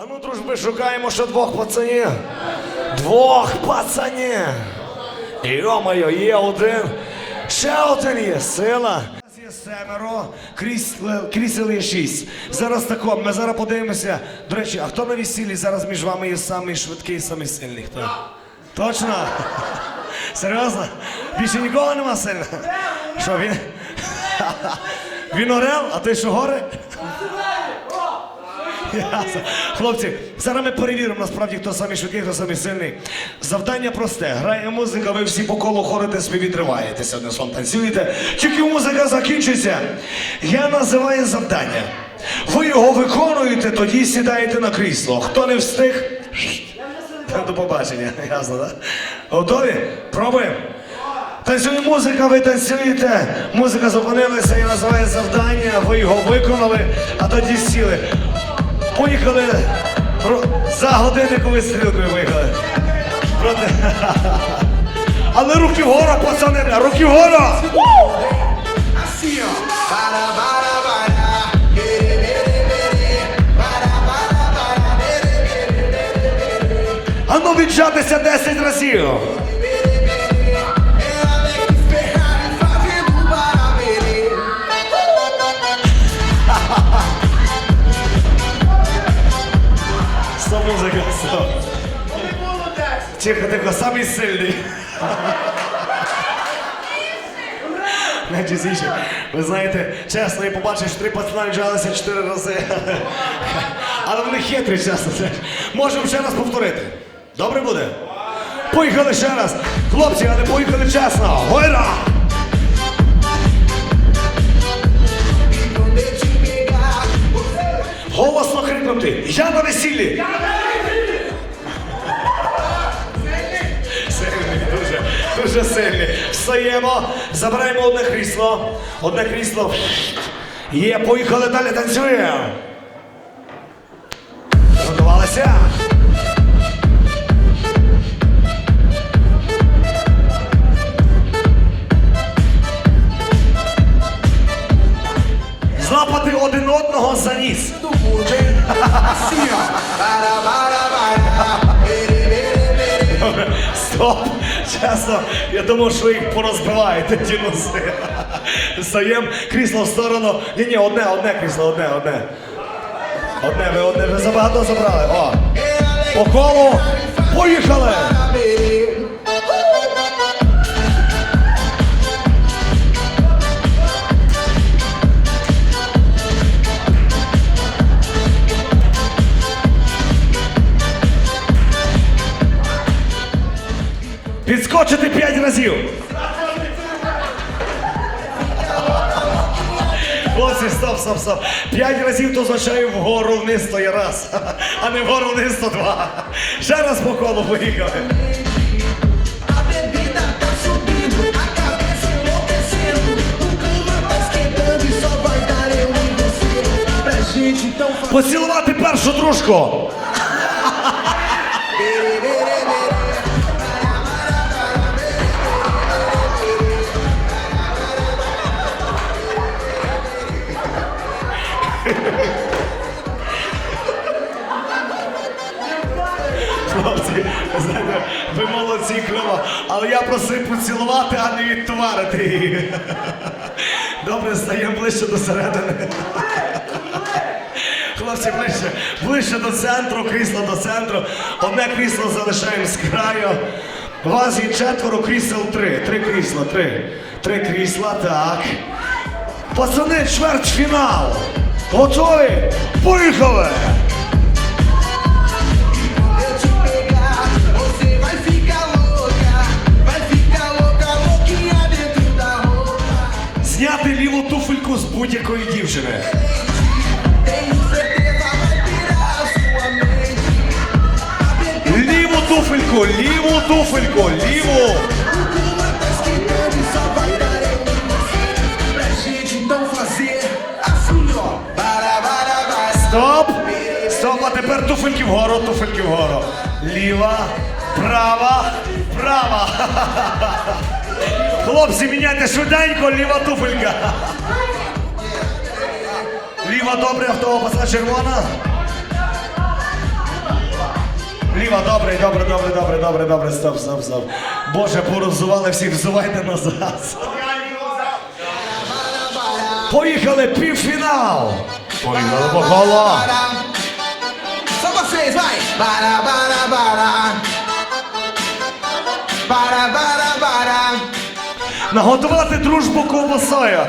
А ну, дружби, шукаємо ще двох пацанів. Двох пацанів. Йо-моє, є один. Ще один є сила. Нас є семеро, крісел, крісел є шість. Зараз тако, ми зараз подивимося. До речі, а хто на весіллі зараз між вами є самий швидкий, самий сильний? Хто? Точно? Серйозно? Більше нікого нема сильного? Що він? Він орел, а ти що горе? Хлопці, зараз ми перевіримо насправді, хто самий швидкий, хто самий сильний. Завдання просте. Грає музика, ви всі по колу ходите, собі відриваєтеся, одним словом танцюєте. Тільки музика закінчиться. Я називаю завдання. Ви його виконуєте, тоді сідаєте на крісло. Хто не встиг, до побачення. Ясно, так? Готові? Пробуємо. Танцює музика, ви танцюєте. Музика зупинилася і називає завдання. Ви його виконали, а тоді сіли. Поїхали за годинниковою стрілкою виїхали. Проти... Але руки вгору, пацани, руки вгору! А ну віджатися 10 разів. Музика. Тихо, тихо, самий сильний. Найчастіше. Ви знаєте, чесно, я побачив, що три пацана віджалися чотири рази. Але вони хитрі, чесно. Можемо ще раз повторити. Добре буде? Поїхали ще раз. Хлопці, але поїхали чесно. Гойра! Голосно крикнути. Я на весіллі! Сильний, дуже, дуже сильний. Встаємо, забираємо одне крісло. Одне крісло. Є, поїхали далі, танцюємо. Готувалися. Думав, що ви їх порозбиваєте, ті носи. Стаємо крісло в сторону. Ні, ні, одне, одне крісло, одне, одне. Одне, ви одне, ви забагато забрали. О! По колу. Поїхали! Разів. Хлопці, стоп, стоп, стоп. П'ять разів то означає вгору вниз то є раз, а не вгору вниз то два. Ще раз по колу поїхали. A bebida tá Хлопці, знаєте, ви молодці кльово, але я просив поцілувати, а не відтоварити її. Добре, стаємо ближче до середини. Хлопці, ближче, ближче до центру, крісло до центру. Одне крісло залишаємо з краю. У вас є четверо крісел три. Три крісла, три. Три крісла, так. Пацани, чвертьфінал. Готові? Поїхали! Ліву з будь-якої дівчини. Ліву туфельку, ліву туфельку, ліву. Стоп! Стоп, а тепер туфельки вгору, туфельки вгору. Ліва, права, права. Хлопці, міняйте швиденько, ліва туфелька. Ліва добре, автова пасла червона. зліва, добре, добре, добре, добре, добре, добре, стоп, стоп, стоп. Боже, порозували всіх, взувайте назад. Поїхали, півфінал. Поїхали по bara, bara. Наготувати дружбу ковбасою.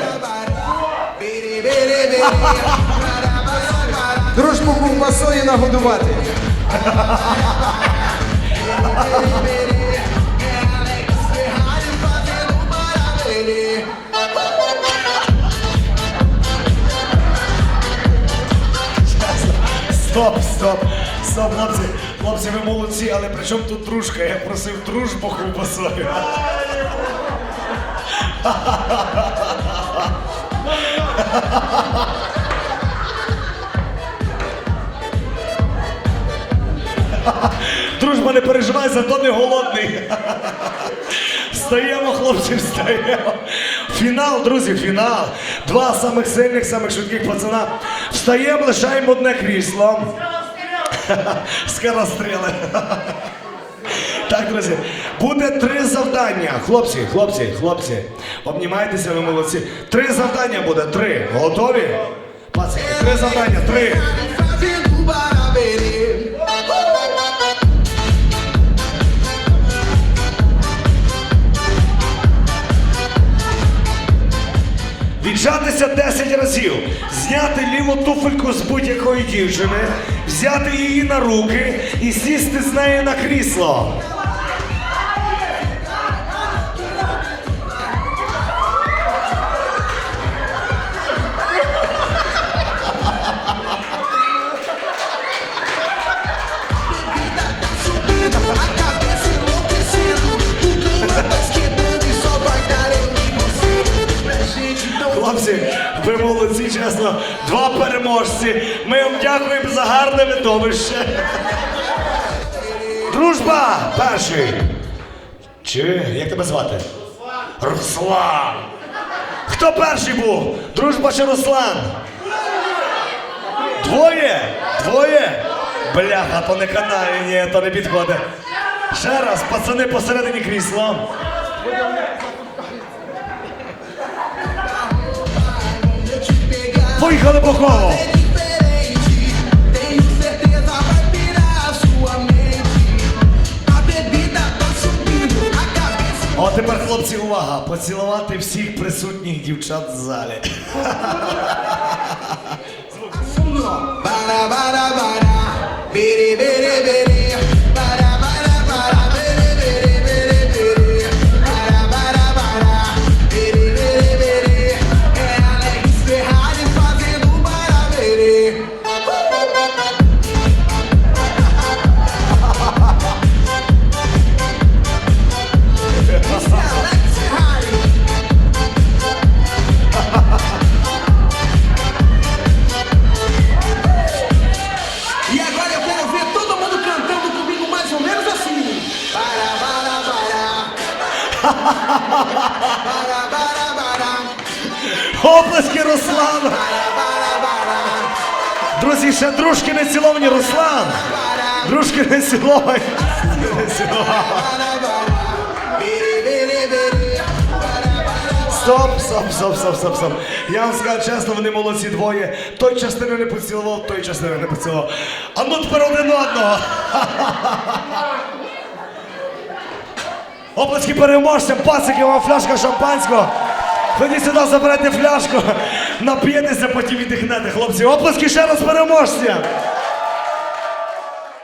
Дружбу ковбасою нагодувати. Стоп, стоп, стоп, хлопці, хлопці, ви молодці, але при чому тут дружка? Я просив дружбу ковбасою. Дружба не переживай, зато не голодний. Встаємо, хлопці, встаємо. Фінал, друзі, фінал. Два самих сильних, самих швидких пацана. Встаємо, лишаємо одне крісло. Скоростріли. Так, друзі, буде три завдання. Хлопці, хлопці, хлопці, обнімайтеся, ви молодці. Три завдання буде, три. Готові? Пацики, три завдання, три. Barabere. 10 разів, зняти ліву туфельку з будь-якої дівчини, взяти її на руки і сісти з нею на крісло. Два переможці. Ми вам дякуємо за гарне видовище. Дружба! Перший. Чи як тебе звати? Руслан. Руслан. Хто перший був? Дружба чи Руслан? Двоє? Двоє? Бляха, то не канає, ні, то не підходить. Ще раз, пацани посередині крісла. Subindo, a cabeça. О, тепер, хлопці, увага! Поцілувати всіх присутніх дівчат в залі. Bara, bara, Друзі, ще дружки не ціловані, Руслан! Дружки не ціловані! Стоп, стоп, стоп, стоп, стоп, стоп. Я вам скажу чесно, вони молодці двоє. Той частину не поцілував, той частину не поцілував. А ну тепер один одного. Оплески переможцям, пацики, вам фляжка шампанського. Ходіть сюди, заберете фляжку, нап'єтеся, потім віддихнете, хлопці. Оплески ще раз переможцям.